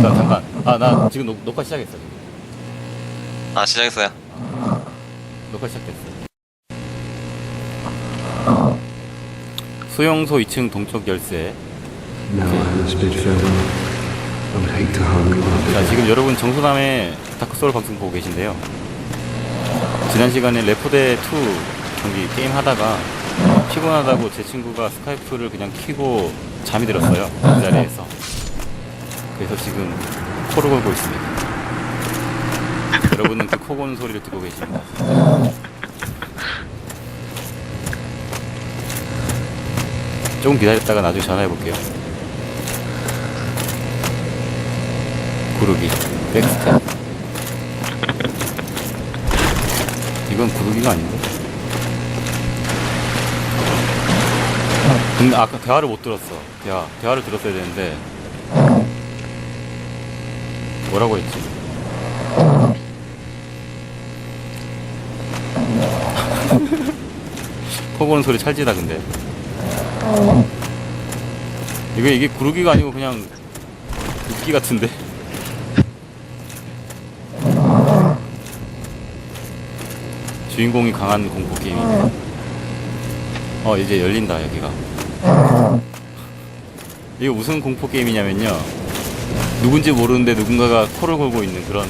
잠깐 잠깐 아 나 지금 녹, 녹화 시작했어 지금 아 시작했어요. 녹화 시작됐어 수용소 2층 동쪽 열쇠 Now I must bid farewell. I would hate to harm you. 자 지금 여러분 정수남의 다크소울 방송 보고 계신데요 지난 시간에 레포대 2 경기 게임 하다가 피곤하다고 제 친구가 스카이프를 그냥 켜고 잠이 들었어요 그 자리에서 그래서 지금 코를 골고 있습니다. 여러분은 그 코 고는 소리를 듣고 계십니다. 조금 기다렸다가 나중에 전화해 볼게요. 구르기. 백스텝. 이건 구르기가 아닌데 근데 아까 대화를 못 들었어. 대화 대화를 들었어야 되는데 뭐라고 했지 코 고는 소리 찰지다 근데 이게 이게 구르기가 아니고 그냥 웃기 같은데 주인공이 강한 공포 게임입니다. 어 이제 열린다 여기가. 이게 무슨 공포 게임이냐면요. 누군지 모르는데 누군가가 코를 골고 있는 그런.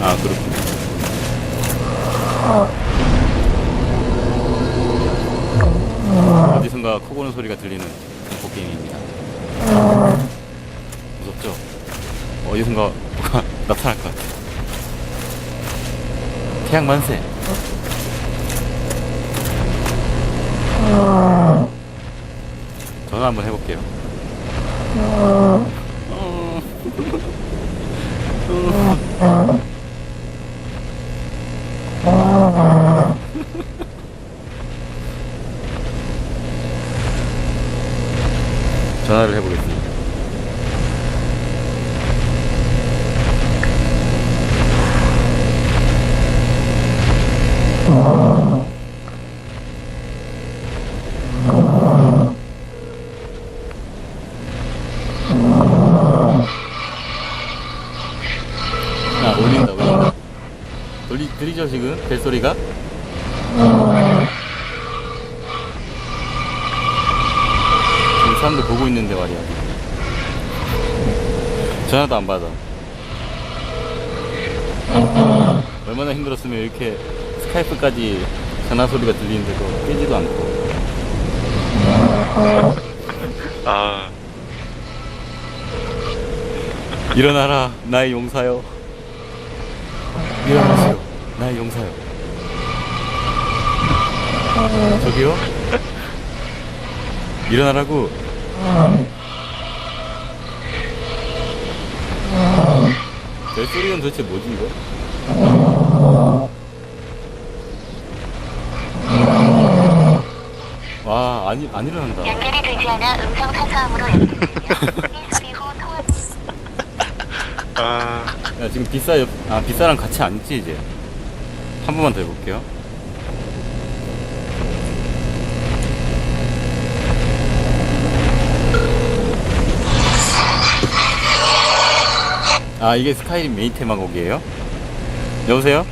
아 그렇군요. 어디선가 코 고는 소리가 들리는 공포 게임입니다. 무섭죠? 어디선가 뭐가 나타날 것 같아. 태양 만세. 전화 한번 해볼게요. 전화를 해보겠습니다. 아, 올린다, 올린다. 들리, 들리죠, 지금? 벨소리가? 지금 사람들 보고 있는데 말이야. 전화도 안 받아. 얼마나 힘들었으면 이렇게 스카이프까지 전화 소리가 들리는데도 깨지도 않고. 아 일어나라, 나의 용사여. 일어나시오, 나의 용사여. 저기요? 일어나라고. 벨소리는 도대체 뭐지, 이거? 와, 안, 일- 안 일어난다. 연결이 되지 않아 음성 사서함으로 통화 아, 야, 지금 비싸, 옆, 아, 비싸랑 같이 앉지, 이제. 한 번만 더 해볼게요. 아, 이게 스카이림 메인 테마 곡이에요? 여보세요?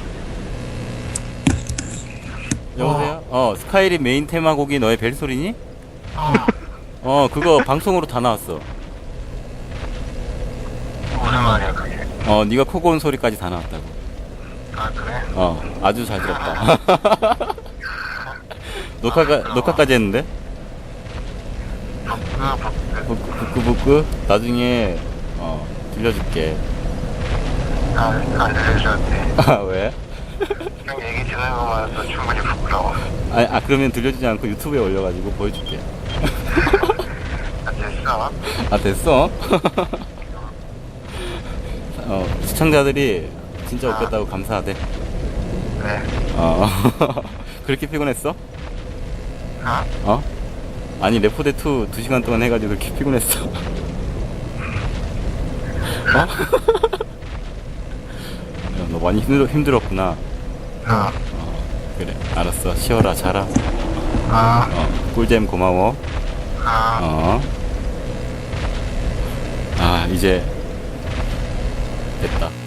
여보세요? 어, 스카이림 메인 테마 곡이 너의 벨소리니? 어, 그거 방송으로 다 나왔어. 오랜만이야 그게 어, 네가 코 고는 소리까지 다 나왔다고. 아 그래? 어, 아주 잘 들었다. 녹화가, 녹화까지 했는데? 덕분에 덕분에 부끄, 부끄, 나중에, 어, 들려줄게. 안, 안 들려줘도 돼 아, 왜? 형 얘기 듣는 것만 해도 충분히 부끄러워 아, 아, 그러면 들려주지 않고 유튜브에 올려가지고 보여줄게. 아 됐어? 아, 됐어? 어, 시청자들이 진짜 웃겼다고 감사하대. 네 어, 그렇게 피곤했어? 어? 어? 아니, 레포대2 2시간 동안 해가지고 그렇게 피곤했어. 어? 야, 너 많이 힘들, 힘들었구나. 어? 그래, 알았어. 쉬어라, 자라. 어? 어, 꿀잼 고마워. 어? 어. 아, 이제 됐다